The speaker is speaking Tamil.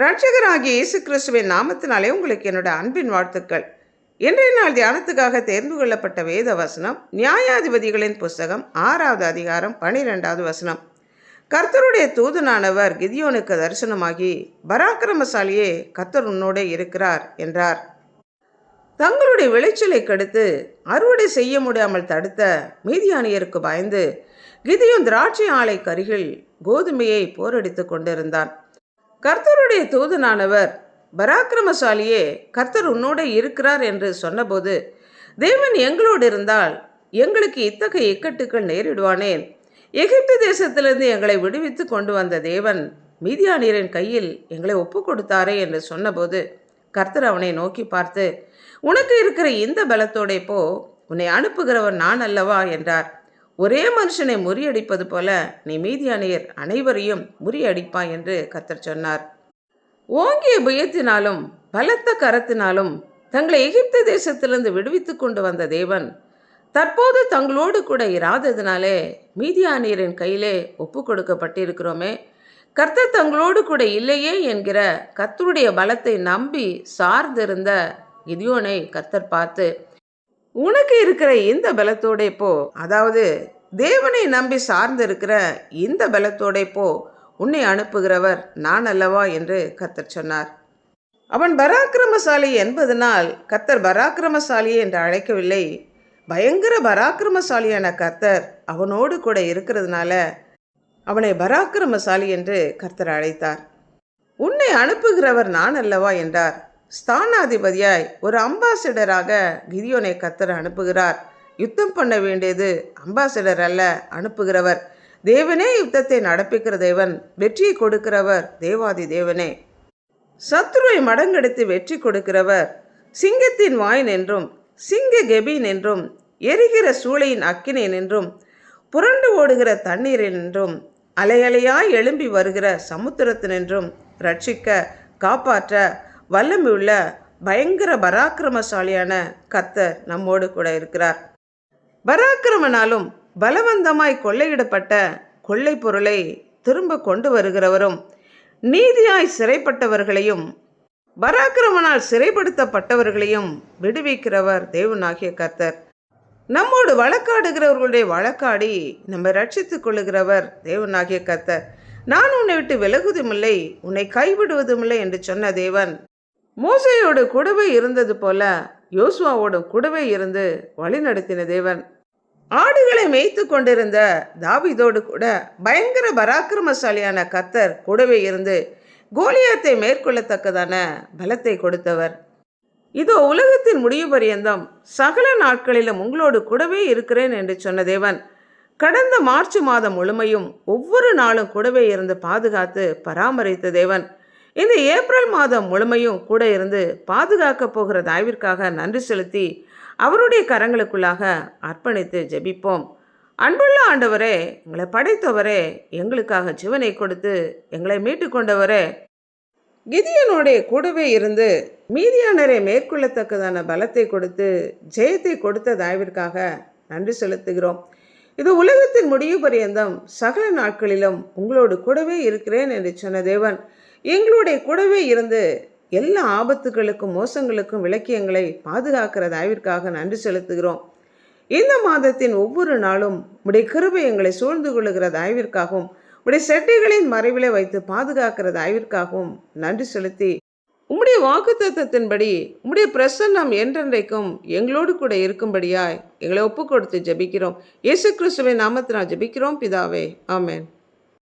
ரட்சகராகிய இயேசு கிறிஸ்துவின் நாமத்தினாலே உங்களுக்கு என்னோட அன்பின் வாழ்த்துக்கள். இன்றைய நாள் தியானத்துக்காக தேர்ந்து கொள்ளப்பட்ட வேத வசனம் நியாயாதிபதிகளின் புஸ்தகம் ஆறாவது அதிகாரம் பனிரெண்டாவது வசனம். கர்த்தருடைய தூதனானவர் கிதியோனுக்கு தரிசனமாகி பராக்கிரமசாலியே கர்த்தர் உன்னோடே இருக்கிறார் என்றார். தங்களுடைய விளைச்சலை கெடுத்து அறுவடை செய்ய முடியாமல் தடுத்த மீதியானியருக்கு பயந்து கிதியோன் திராட்சை ஆலை கருகில் கோதுமையை போரடித்து கொண்டிருந்தான். கர்த்தருடைய தூதனானவர் பராக்கிரமசாலியே கர்த்தர் உன்னோட இருக்கிறார் என்று சொன்னபோது தேவன் எங்களோடு இருந்தால் எங்களுக்கு இத்தகைய இக்கட்டுக்கள் நேரிடுவானேன் எகிப்து தேசத்திலிருந்து எங்களை விடுவித்து கொண்டு வந்த தேவன் மீதியானியரின் கையில் எங்களை ஒப்பு கொடுத்தாரே என்று சொன்னபோது கர்த்தர் அவனை நோக்கி பார்த்து உனக்கு இருக்கிற இந்த பலத்தோடே போ உன்னை அனுப்புகிறவன் நான் அல்லவா? என்றார். ஒரே மனுஷனை முறியடிப்பது போல நீ மீதியானியர் அனைவரையும் முறியடிப்பாய் என்று கத்தர் சொன்னார். ஓங்கிய புயத்தினாலும் பலத்த கரத்தினாலும் தங்களை எகிப்து தேசத்திலிருந்து விடுவித்து கொண்டு வந்த தேவன் தற்போது தங்களோடு கூட இராததினாலே மீதியானியரின் கையிலே ஒப்பு கொடுக்கப்பட்டிருக்கிறோமே. கர்த்தர் தங்களோடு கூட இல்லையே என்கிற கர்த்தருடைய பலத்தை நம்பி சார்ந்திருந்த கிதியோனை கர்த்தர் பார்த்து உனக்கு இருக்கிற இந்த பலத்தோடே போ. அதாவது தேவனை நம்பி சார்ந்து இருக்கிற இந்த பலத்தோடே போ. உன்னை அனுப்புகிறவர் நான் அல்லவா என்று கத்தர் சொன்னார். அவன் பராக்கிரமசாலி என்பதனால் கர்த்தர் பராக்கிரமசாலி என்று அழைக்கவில்லை. பயங்கர பராக்கிரமசாலியான கர்த்தர் அவனோடு கூட இருக்கிறதுனால அவனை பராக்கிரமசாலி என்று கர்த்தர் அழைத்தார். உன்னை அனுப்புகிறவர் நான் அல்லவா என்றார். ஸ்தானாதிபதியாய் ஒரு அம்பாசிடராக கிரியோனை கத்தர் அனுப்புகிறார். யுத்தம் பண்ண வேண்டியது அம்பாசிடர் அல்ல அனுப்புகிறவர். தேவனே யுத்தத்தை நடப்பிக்கிற தேவன் வெற்றியை கொடுக்கிறவர் தேவாதி தேவனே. சத்ருவை மடங்கெடுத்து வெற்றி கொடுக்கிறவர் சிங்கத்தின் வாயின் என்றும் சிங்க கெபின் என்றும் எரிகிற சூளையின் அக்கினேன் என்றும் புரண்டு ஓடுகிற தண்ணீரில் என்றும் அலையலையாய் எழும்பி வருகிற சமுத்திரத்தினின்றும் ரட்சிக்க காப்பாற்ற வல்லமையுள்ள பயங்கர பராக்கிரமசாலியான கத்தர் நம்மோடு கூட இருக்கிறார். பராக்கிரமனாலும் பலவந்தமாய் கொள்ளையிடப்பட்ட கொள்ளை பொருளை திரும்ப கொண்டு வருகிறவரும் நீதியாய் சிறைப்பட்டவர்களையும் பராக்கிரமனால் சிறைப்படுத்தப்பட்டவர்களையும் விடுவிக்கிறவர் தேவனாகிய கர்த்தர். நம்மோடு வழக்காடுகிறவர்களுடைய வழக்காடி நம்ம ரட்சித்துக் கொள்ளுகிறவர் தேவனாகிய கர்த்தர். நான் உன்னை விட்டு விலகுவதுமில்லை உன்னை கைவிடுவதுமில்லை என்று சொன்ன தேவன் மோசையோட கூடவே இருந்தது போல யோசுவாவோட கூடவே இருந்து வழிநடத்தின தேவன். ஆடுகளை மேய்த்து கொண்டிருந்த தாவிதோடு கூட பயங்கர பராக்கிரமசாலியான கத்தர் கூடவே இருந்து கோலியாத்தை மேற்கொள்ளத்தக்கதான பலத்தை கொடுத்தவர். இதோ உலகத்தின் முடிவு பரியந்தம் சகல நாட்களிலும் உங்களோடு கூடவே இருக்கிறேன் என்று சொன்ன தேவன் கடந்த மார்ச் மாதம் முழுமையும் ஒவ்வொரு நாளும் கூடவே இருந்து பாதுகாத்து பராமரித்த தேவன். இந்த ஏப்ரல் மாதம் முழுமையும் கூட இருந்து பாதுகாக்க போகிற தாய்விற்காக நன்றி செலுத்தி அவருடைய கரங்களுக்குள்ளாக அர்ப்பணித்து ஜெபிப்போம். அன்புள்ள ஆண்டவரே எங்களை படைத்தவரே எங்களுக்காக ஜீவனை கொடுத்து எங்களை மீட்டு கொண்டவரே கிதியனுடைய கூடவே இருந்து மீதியானரை மேற்கொள்ளத்தக்கதான பலத்தை கொடுத்து ஜெயத்தை கொடுத்த தாய்விற்காக நன்றி செலுத்துகிறோம். இது உலகத்தின் முடிவு பரியந்தம் சகல நாட்களிலும் உங்களோடு கூடவே இருக்கிறேன் என்று சொன்ன தேவன் எங்களுடைய கூடவே இருந்து எல்லா ஆபத்துகளுக்கும் மோசங்களுக்கும் விளக்கியங்களை பாதுகாக்கிற தயவிற்காக நன்றி செலுத்துகிறோம். இந்த மாதத்தின் ஒவ்வொரு நாளும் உடைய கிருபை எங்களை சூழ்ந்து கொள்ளுகிற தயவிற்காகவும் உடைய செட்டைகளின் மறைவிலே வைத்து பாதுகாக்கிற தயவிற்காகவும் நன்றி செலுத்தி உம்முடைய வாக்கு தத்துவத்தின்படி உம்முடைய பிரசன்னம் என்றென்றைக்கும் எங்களோடு கூட இருக்கும்படியாய் எங்களை ஒப்பு கொடுத்து ஜெபிக்கிறோம். இயேசு கிறிஸ்துவின் நாமத்தினால் ஜெபிக்கிறோம். பிதாவே ஆமேன்.